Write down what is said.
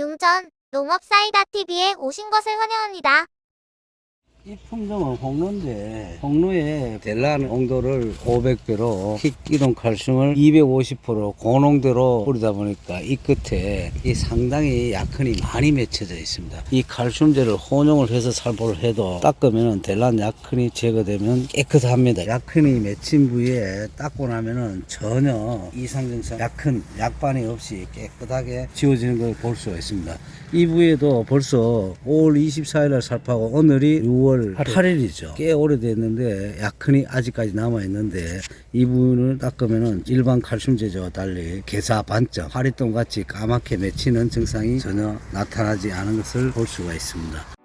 융전 농업사이다TV에 오신 것을 환영합니다. 이 품종은 홍로인데 홍로에 델란 온도를 500배로 킥이동 칼슘을 250% 고농도로 뿌리다 보니까 이 끝에 이 상당히 약흔이 많이 맺혀져 있습니다. 이 칼슘제를 혼용을 해서 살포를 해도 닦으면 델란 약흔이 제거되면 깨끗합니다. 약흔이 맺힌 부위에 닦고 나면은 전혀 이상 증상 약흔 약반이 없이 깨끗하게 지워지는 걸 볼 수가 있습니다. 이 부위에도 벌써 5월 24일 날 살포하고 오늘이 6월 8일 이죠. 꽤 오래됐는데 약흔이 아직까지 남아 있는데 이 부분을 닦으면은 일반 칼슘 제조와 달리 개사 반점, 파리똥 같이 까맣게 맺히는 증상이 전혀 나타나지 않은 것을 볼 수가 있습니다.